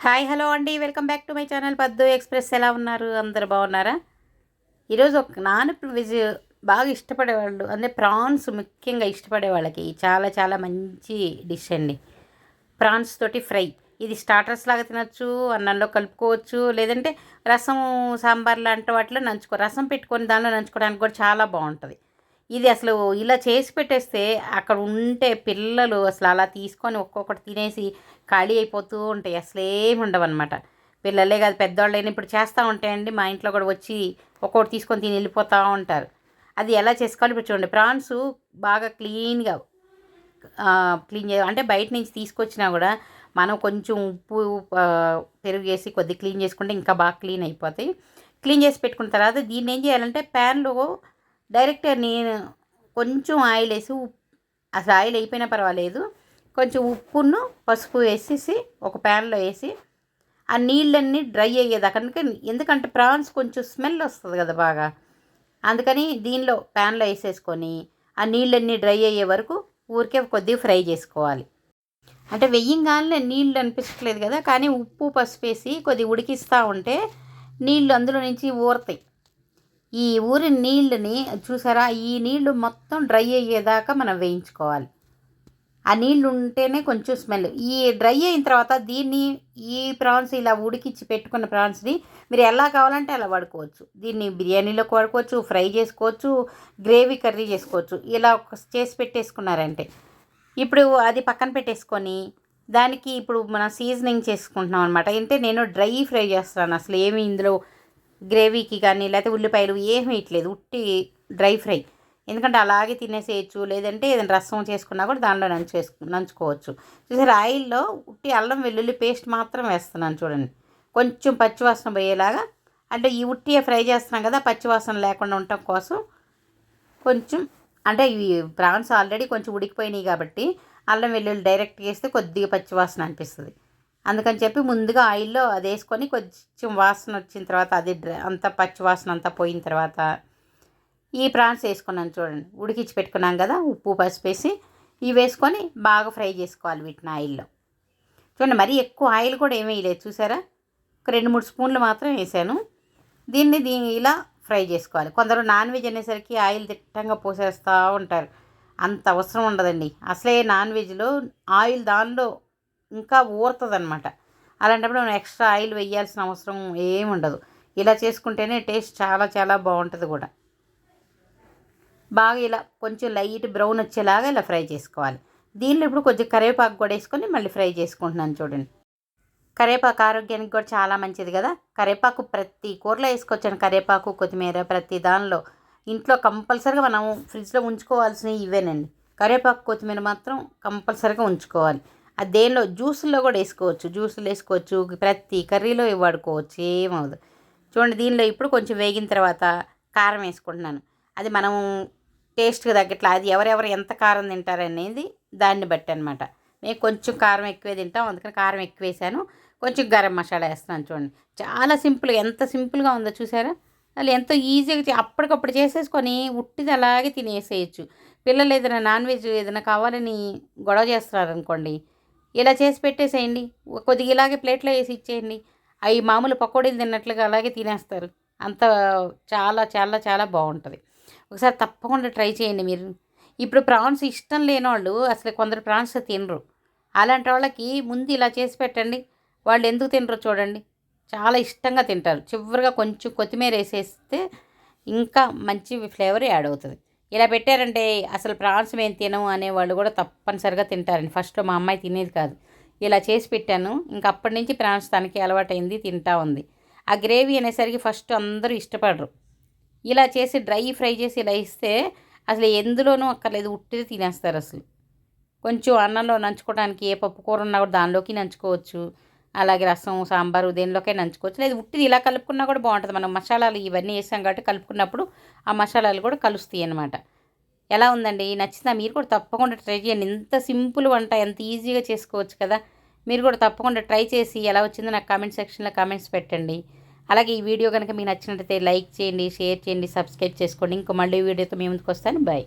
Hi hello అండి. Welcome back to my channel. Paddu express ఎలా ఉన్నారు? అందరు బాగున్నారా? ఈరోజు ఒక నాన్ వెజ్ బాగా ఇష్టపడే వాళ్ళు అంటే ప్రాన్స్ ముఖ్యంగా ఇష్టపడే వాళ్ళకి చాలా చాలా మంచి డిష్ అండి. ప్రాన్స్ తోటి ఫ్రై. ఇది స్టార్టర్స్ లాగా తినచ్చు అన్నంలో కలుపుకోవచ్చు లేదంటే రసం సాంబార్ లాంటి వాటిలో నంచుకో రసం పెట్టుకొని దానిలో నంచుకోవడానికి కూడా చాలా బాగుంటుంది. ఇది అసలు ఇలా చేసి పెట్టేస్తే అక్కడ ఉంటే పిల్లలు అసలు అలా తీసుకొని ఒక్కొక్కటి తినేసి ఖాళీ అయిపోతూ ఉంటాయి. అసలు ఏమి పిల్లలే కాదు పెద్దవాళ్ళైనా ఇప్పుడు చేస్తూ ఉంటాయండి మా ఇంట్లో కూడా వచ్చి ఒక్కొక్కటి తీసుకొని తిని వెళ్ళిపోతూ ఉంటారు. అది ఎలా చేసుకోవాలి? ఇప్పుడు చూడండి ప్రాన్స్ బాగా క్లీన్గా క్లీన్ చే అంటే బయట నుంచి తీసుకొచ్చినా కూడా మనం కొంచెం ఉప్పు పెరుగు వేసి కొద్ది క్లీన్ చేసుకుంటే ఇంకా బాగా క్లీన్ అయిపోతాయి. క్లీన్ చేసి పెట్టుకున్న తర్వాత దీన్ని ఏం చేయాలంటే ప్యాన్లో డైరెక్ట్ నేను కొంచెం ఆయిల్ వేసి ఉప్పు అసలు ఆయిల్ అయిపోయినా పర్వాలేదు. కొంచెం ఉప్పును పసుపు వేసేసి ఒక ప్యాన్లో వేసి ఆ నీళ్ళన్నీ డ్రై అయ్యేదాకా ఎందుకంటే ప్రాన్స్ కొంచెం స్మెల్ వస్తుంది కదా బాగా. అందుకని దీనిలో ప్యాన్లో వేసేసుకొని ఆ నీళ్ళన్నీ డ్రై అయ్యే వరకు ఊరికే కొద్దిగా ఫ్రై చేసుకోవాలి. అంటే వెయ్యంగానే నీళ్ళు అనిపించట్లేదు కదా కానీ ఉప్పు పసుపు వేసి కొద్దిగా ఉడికిస్తూ ఉంటే నీళ్ళు అందులో నుంచి ఊరతాయి. ఈ ఊరి నీళ్ళని చూసారా? ఈ నీళ్ళు మొత్తం డ్రై అయ్యేదాకా మనం వేయించుకోవాలి. ఆ నీళ్ళు ఉంటేనే కొంచెం స్మెల్. ఈ డ్రై అయిన తర్వాత దీన్ని ఈ ప్రాన్స్ ఇలా ఉడికిచ్చి పెట్టుకున్న ప్రాన్స్ని మీరు ఎలా కావాలంటే అలా వాడుకోవచ్చు. దీన్ని బిర్యానీలోకి వాడుకోవచ్చు ఫ్రై చేసుకోవచ్చు గ్రేవీ కర్రీ చేసుకోవచ్చు. ఇలా ఒక చేసి పెట్టేసుకున్నారంటే. ఇప్పుడు అది పక్కన పెట్టేసుకొని దానికి ఇప్పుడు మనం సీజనింగ్ చేసుకుంటున్నాం అనమాట అంటే నేను డ్రై ఫ్రై చేస్తాను. అసలు ఏమి ఇందులో గ్రేవీకి కానీ లేకపోతే ఉల్లిపాయలు ఏమీ ఇట్లేదు. ఉట్టి డ్రై ఫ్రై. ఎందుకంటే అలాగే తినేసేయచ్చు లేదంటే ఏదైనా రసం చేసుకున్నా కూడా దానిలో నంచేసుకు నంచుకోవచ్చు. చూసారు ఆయిల్లో ఉట్టి అల్లం వెల్లుల్లి పేస్ట్ మాత్రం వేస్తున్నాను చూడండి. కొంచెం పచ్చివాసన పోయేలాగా అంటే ఈ ఉట్టి ఫ్రై చేస్తున్నాం కదా పచ్చివాసన లేకుండా ఉండటం కోసం కొంచెం అంటే ఇవి ప్రాన్స్ ఆల్రెడీ కొంచెం ఉడికిపోయినాయి కాబట్టి అల్లం వెల్లుల్లి డైరెక్ట్ వేస్తే కొద్దిగా పచ్చివాసన అనిపిస్తుంది. అందుకని చెప్పి ముందుగా ఆయిల్లో అది వేసుకొని కొంచెం వాసన వచ్చిన తర్వాత అది డ్ర- అంతా పచ్చి వాసన అంతా పోయిన తర్వాత ఈ ప్రాన్స్ వేసుకున్నాను చూడండి. ఉడికించి పెట్టుకున్నాం కదా ఉప్పు పసుపు వేసి ఇవి వేసుకొని బాగా ఫ్రై చేసుకోవాలి వీటిని ఆయిల్లో. చూడండి మరీ ఎక్కువ ఆయిల్ కూడా ఏమీ వేయలేదు చూసారా? ఒక రెండు మూడు స్పూన్లు మాత్రం వేసాను. దీన్ని దీన్ని ఇలా ఫ్రై చేసుకోవాలి. కొందరు నాన్ వెజ్ అనేసరికి ఆయిల్ తిట్టంగా పోసేస్తూ ఉంటారు. అంత అవసరం ఉండదండి. అసలే నాన్ వెజ్లో ఆయిల్ దానిలో ఇంకా ఊరుతుందనమాట అలాంటప్పుడు మనం ఎక్స్ట్రా ఆయిల్ వేయాల్సిన అవసరం ఏమి ఉండదు ఇలా చేసుకుంటేనే టేస్ట్ చాలా చాలా బాగుంటుంది కూడా. బాగా ఇలా కొంచెం లైట్ బ్రౌన్ వచ్చేలాగా ఇలా ఫ్రై చేసుకోవాలి. దీనిలో ఇప్పుడు కొంచెం కరివేపాకు కూడా వేసుకొని మళ్ళీ ఫ్రై చేసుకుంటున్నాను చూడండి. కరివేపాకు ఆరోగ్యానికి కూడా చాలా మంచిది కదా. కరివేపాకు ప్రతి కూరలో వేసుకోవచ్చాను కరివేపాకు కొత్తిమీర ప్రతి దానిలో. ఇంట్లో కంపల్సరీగా మనం ఫ్రిడ్జ్లో ఉంచుకోవాల్సినవి ఇవేనండి. కరివేపాకు కొత్తిమీర మాత్రం కంపల్సరీగా ఉంచుకోవాలి. అది దేనిలో? జ్యూసుల్లో కూడా వేసుకోవచ్చు. జ్యూసులు వేసుకోవచ్చు. ప్రతి కర్రీలో ఇవి వాడుకోవచ్చు ఏమవుదు చూడండి దీనిలో ఇప్పుడు కొంచెం వేగిన తర్వాత కారం వేసుకుంటున్నాను. అది మనం టేస్ట్కి తగ్గట్లా అది ఎవరెవరు ఎంత కారం తింటారనేది దాన్ని బట్టి అనమాట మేము కొంచెం కారం ఎక్కువే తింటాం. అందుకని కారం ఎక్కువ వేసాను కొంచెం గరం మసాలా వేస్తున్నాను చూడండి. చాలా సింపుల్గా ఎంత సింపుల్గా ఉందో చూసారా? వాళ్ళు ఎంతో ఈజీగా అప్పటికప్పుడు చేసేసుకొని ఉట్టిది అలాగే తినేసేయచ్చు. పిల్లలు ఏదైనా నాన్ వెజ్ ఏదైనా కావాలని గొడవ చేస్తున్నారు అనుకోండి ఇలా చేసి పెట్టేసేయండి. కొద్దిగా ఇలాగే ప్లేట్లో వేసి ఇచ్చేయండి. అవి మామూలు పకోడీలు తిన్నట్లుగా అలాగే తినేస్తారు. అంత చాలా చాలా చాలా బాగుంటుంది. ఒకసారి తప్పకుండా ట్రై చేయండి మీరు. ఇప్పుడు ప్రాన్స్ ఇష్టం లేని వాళ్ళు అసలు కొందరు ప్రాన్స్ తినరు. అలాంటి వాళ్ళకి ముందు ఇలా చేసి పెట్టండి. వాళ్ళు ఎందుకు తినరు చూడండి. చాలా ఇష్టంగా తింటారు. చివరిగా కొంచెం కొత్తిమీర వేసేస్తే ఇంకా మంచి ఫ్లేవర్ యాడ్ అవుతుంది. ఇలా పెట్టారంటే అసలు ప్రాన్స్ మేము తినము అనేవాళ్ళు కూడా తప్పనిసరిగా తింటారండి. ఫస్ట్లో మా అమ్మాయి తినేది కాదు. ఇలా చేసి పెట్టాను. ఇంకా అప్పటి నుంచి ప్రాన్స్ తనకి అలవాటైంది తింటా ఉంది. ఆ గ్రేవీ అనేసరికి ఫస్ట్ అందరూ ఇష్టపడరు. ఇలా చేసి డ్రై ఫ్రై చేసి ఇలా ఇస్తే అసలు ఎందులోనూ అక్కర్లేదు ఉట్టిది తినేస్తారు అసలు. కొంచెం అన్నంలో నంచుకోవడానికి ఏ పప్పు కూర ఉన్నా కూడా దానిలోకి నంచుకోవచ్చు. అలాగే రసం సాంబారు దేనిలోకే నంచుకోవచ్చు. లేదు ఉట్టిది ఇలా కలుపుకున్నా కూడా బాగుంటుంది. మనం మసాలాలు ఇవన్నీ వేసాం కాబట్టి కలుపుకున్నప్పుడు ఆ మసాలాలు కూడా కలుస్తాయి అన్నమాట. ఎలా ఉందండి? నచ్చిందా? మీరు కూడా తప్పకుండా ట్రై చేయండి. ఎంత సింపుల్ వంట ఎంత ఈజీగా చేసుకోవచ్చు కదా. మీరు కూడా తప్పకుండా ట్రై చేసి ఎలా వచ్చిందో నాకు కామెంట్ సెక్షన్లో కామెంట్స్ పెట్టండి. అలాగే ఈ వీడియో కనుక మీకు నచ్చినట్లయితే లైక్ చేయండి షేర్ చేయండి సబ్స్క్రైబ్ చేసుకోండి. ఇంకో మళ్ళీ వీడియోతో మీ ముందుకు వస్తాను. బాయ్.